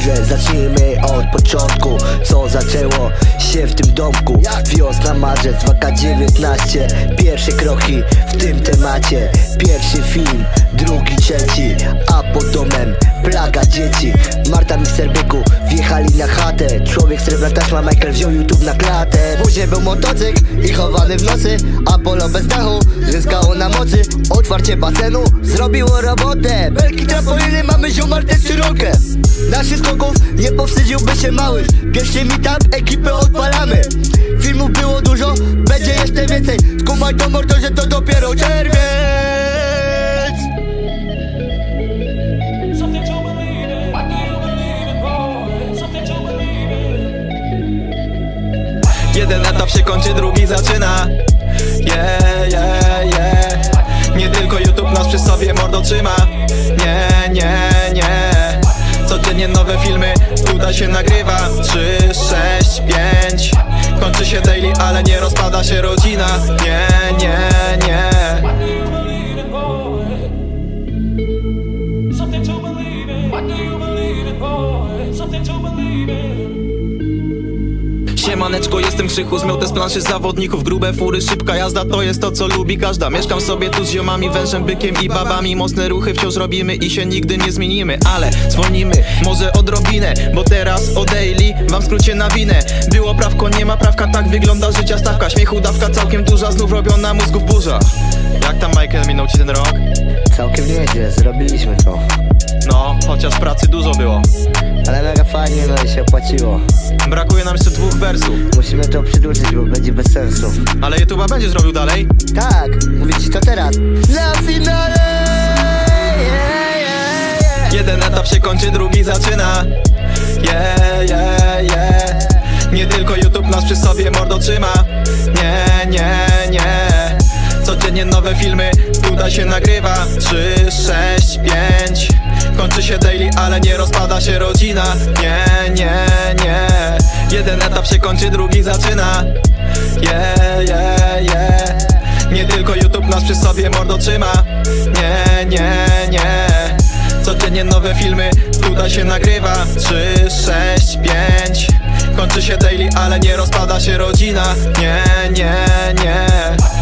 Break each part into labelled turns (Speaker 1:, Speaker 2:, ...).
Speaker 1: zacznijmy od początku. Co zaczęło się w tym domku? Wiosna, marzec, waka 19 Pierwsze kroki w tym temacie. Pierwszy film, drugi, trzeci. A pod domem plaga dzieci. Marta Mister Byku wjechali na chatę. Człowiek srebrna taśma, Michael wziął YouTube na klatę. Później był motocykl i chowany w nocy. Apollo bez dachu zyskało na mocy. Otwarcie basenu zrobiło robotę. Belki trampoliny mamy ziomar też szerokie Naszych skoków nie powstydziłby się mały. Pierwszy meetup, ekipę odpalamy. Filmów było dużo, będzie jeszcze więcej. Skumaj to mordo, że to dopiero czerwiec
Speaker 2: się kończy, drugi zaczyna. Yeah, yeah, yeah. Nie tylko YouTube nas przy sobie mordo trzyma. Nie, nie, nie. Codziennie nowe filmy, tutaj się nagrywa. 3, 6, 5 Kończy się daily, ale nie rozpada się rodzina. Nie, nie, nie Siemaneczko, jestem Krzychu, zmiotę z planszy zawodników. Grube fury, szybka jazda, to jest to co lubi każda. Mieszkam sobie tu z ziomami, wężem, bykiem i babami. Mocne ruchy wciąż robimy i się nigdy nie zmienimy Ale dzwonimy, może odrobinę Bo teraz o daily, wam w skrócie na winę. Było prawko, nie ma prawka, tak wygląda życia stawka. Śmiechu dawka całkiem duża, znów robiona mózgów burza Jak tam Michael, minął ci ten rok?
Speaker 1: Całkiem nieźle, zrobiliśmy to
Speaker 2: No, chociaż pracy dużo było.
Speaker 1: Ale mega fajnie, no i się opłaciło.
Speaker 2: Brakuje nam jeszcze dwóch wersów.
Speaker 1: Musimy to przedłużyć, bo będzie bez sensu.
Speaker 2: Ale YouTube'a będzie zrobił dalej?
Speaker 1: Tak, mówię ci to teraz. Na finale! Yeah, yeah, yeah.
Speaker 2: Jeden etap się kończy, drugi zaczyna. Yeah, yeah, yeah. Nie tylko YouTube nas przy sobie mordo trzyma. Nie, nie, nie. Codziennie nowe filmy, tutaj się nagrywa. 3, 6, 5 Kończy się daily, ale nie rozpada się rodzina. Nie, nie, nie. Jeden etap się kończy, drugi zaczyna. Yeah, yeah, yeah. Nie tylko YouTube nas przy sobie mordo trzyma. Nie, nie, nie. Codziennie nowe filmy, tutaj się nagrywa. 3, 6, 5 Kończy się daily, ale nie rozpada się rodzina. Nie, nie, nie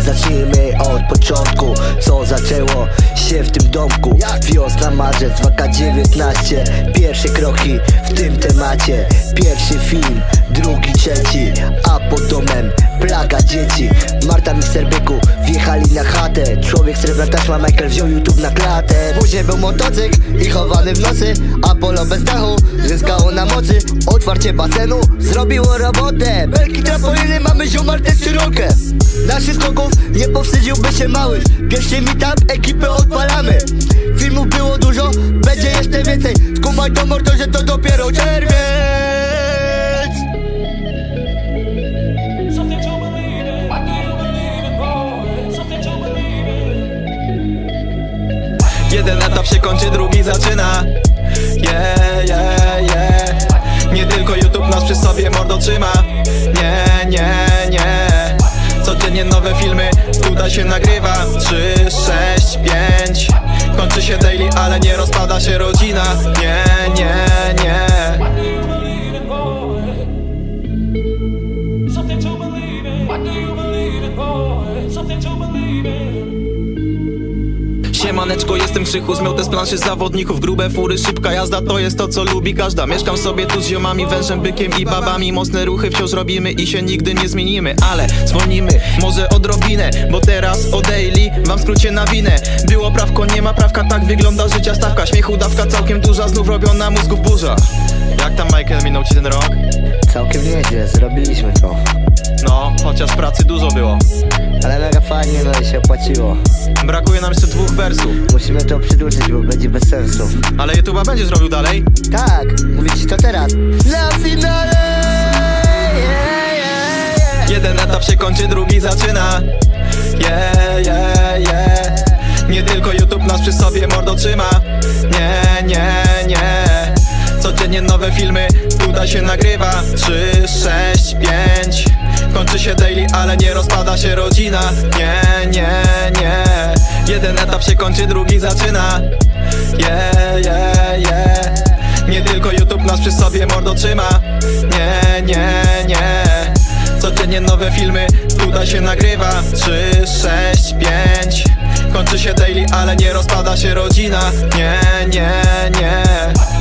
Speaker 1: zacznijmy od początku. Co zaczęło się w tym domku? Wiosna, marzec, waka 19 Pierwsze kroki w tym temacie. Pierwszy film, drugi, trzeci. A pod domem plaga dzieci. Marta Mister Byku wjechali na chatę Człowiek srebrna taśma, Michael wziął YouTube na klatę. Później był motocykl i chowany w nocy Apollo bez dachu zyskało na mocy. Otwarcie basenu zrobiło robotę. Belki trampoliny mamy ziomar też szerokie Naszych skoków nie powstydziłby się mały. Pierwszy meetup, ekipę odpalamy
Speaker 2: kończy, drugi zaczyna. Yeah, yeah, yeah. Nie tylko YouTube nas przy sobie mordo trzyma. Nie, nie, nie. Codziennie nowe filmy, tutaj się nagrywa 3, 6, 5 Kończy się daily, ale nie rozpada się rodzina. Nie, nie Siemaneczko, jestem Krzychu, zmiotę z planszy zawodników Grube fury, szybka jazda, to jest to co lubi każda. Mieszkam sobie tu z ziomami, wężem, bykiem i babami. Mocne ruchy wciąż robimy i się nigdy nie zmienimy Ale dzwonimy, może odrobinę Bo teraz o daily, wam w skrócie na winę. Było prawko, nie ma prawka, tak wygląda życia stawka. Śmiechu dawka całkiem duża, znów robiona mózgów burza. Jak tam Michael minął ci ten rok?
Speaker 1: Całkiem nieźle, zrobiliśmy to.
Speaker 2: No, chociaż pracy dużo było
Speaker 1: Ale mega fajnie, no i się opłaciło.
Speaker 2: Brakuje nam jeszcze dwóch wersów.
Speaker 1: Musimy to przedłużyć, bo będzie bez sensu.
Speaker 2: Ale YouTube'a będzie zrobił dalej?
Speaker 1: Tak, mówię ci to teraz. Na finale! Yeah, yeah, yeah.
Speaker 2: Jeden etap się kończy, drugi zaczyna. Yeah, yeah, yeah. Nie tylko YouTube nas przy sobie mordo trzyma Nie, nie, nie. Codziennie nowe filmy, tutaj się nagrywa. 3, 6, 5 Kończy się daily, ale nie rozpada się rodzina. Nie, nie, nie. Jeden etap się kończy, drugi zaczyna. Yeah, yeah, yeah. Nie tylko YouTube nas przy sobie mordo trzyma. Nie, nie, nie. Codziennie nowe filmy, tutaj się nagrywa. 3, 6, 5 Kończy się daily, ale nie rozpada się rodzina. Nie, nie, nie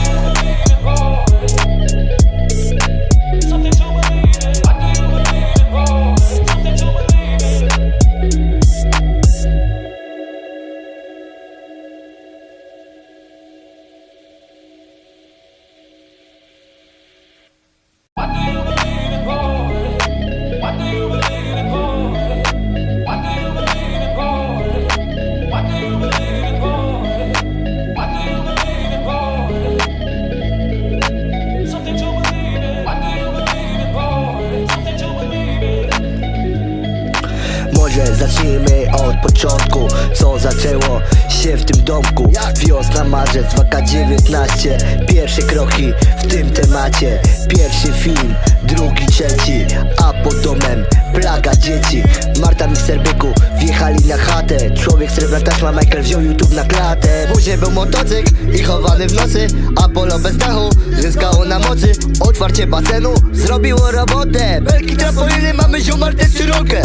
Speaker 1: Może zacznijmy od początku. Co zaczęło się w tym domku? Wiosna, marzec, waka 19 Pierwsze kroki w tym temacie. Pierwszy film, drugi, trzeci A pod domem plaga dzieci. Marta mikser byku wjechali na chatę. Człowiek srebrna taśma, Michael wziął YouTube na klatę. Później był motocykl i chowany w nocy. Apollo bez dachu zyskało na mocy. Otwarcie basenu zrobiło robotę. Belki trampoliny mamy ziomar tę rolkę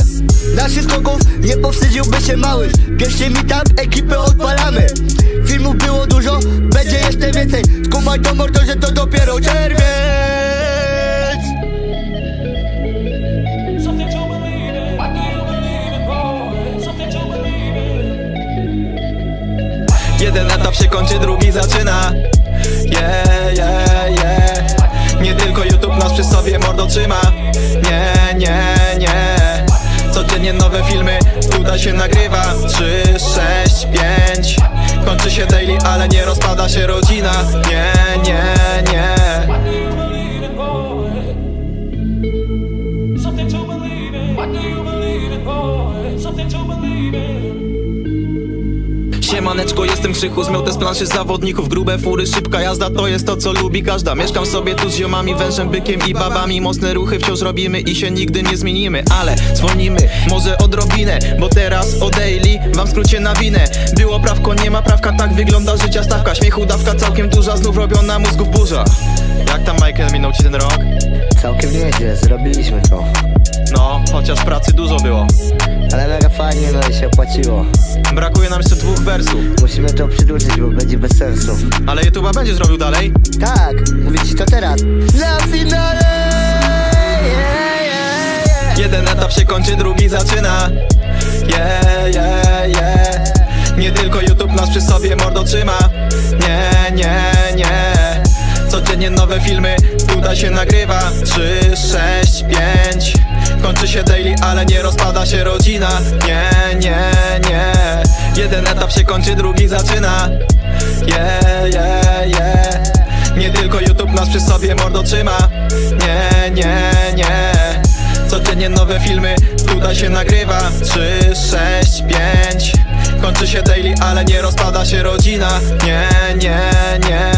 Speaker 1: Naszych skoków nie powstydziłby się mały. Pierwszy meetup, ekipę odpalamy. Filmów było dużo, będzie jeszcze więcej. Skumaj to mordo, że to dopiero czerwiec
Speaker 2: się kończy, drugi zaczyna. Yeah, yeah, yeah. Nie tylko YouTube nas przy sobie mordo trzyma. Nie, nie, nie. Codziennie nowe filmy, tutaj się nagrywa. 3, 6, 5 Kończy się daily, ale nie rozpada się rodzina Siemaneczko, jestem Krzychu, zmiotę z planszy zawodników Grube fury, szybka jazda, to jest to co lubi każda. Mieszkam sobie tu z ziomami, wężem, bykiem i babami. Mocne ruchy wciąż robimy i się nigdy nie zmienimy Ale dzwonimy, może odrobinę Bo teraz o daily, wam w skrócie na winę. Było prawko, nie ma prawka, tak wygląda życia stawka. Śmiechu dawka całkiem duża, znów robiona mózgów burza. Jak tam Michael minął ci ten rok?
Speaker 1: Całkiem nieźle, zrobiliśmy to.
Speaker 2: No, chociaż pracy dużo było
Speaker 1: fajnie, no i się opłaciło.
Speaker 2: Brakuje nam jeszcze dwóch wersów.
Speaker 1: Musimy to przedłużyć, bo będzie bez sensu.
Speaker 2: Ale YouTube'a będzie zrobił dalej?
Speaker 1: Tak, mówię ci to teraz. Na finale! Yeah, yeah, yeah.
Speaker 2: Jeden etap się kończy, drugi zaczyna. Yeah, yeah, yeah. Nie tylko YouTube nas przy sobie mordo trzyma. Nie, nie, nie. Codziennie nowe filmy, tutaj się nagrywa. 3, 6, 5 Kończy się daily, ale nie rozpada się rodzina. Nie, nie, nie. Jeden etap się kończy, drugi zaczyna. Yeah, yeah, yeah. Nie tylko YouTube nas przy sobie mordo trzyma. Nie, nie, nie. Codziennie nowe filmy, tutaj się nagrywa. 3, 6, 5 Kończy się daily, ale nie rozpada się rodzina. Nie, nie, nie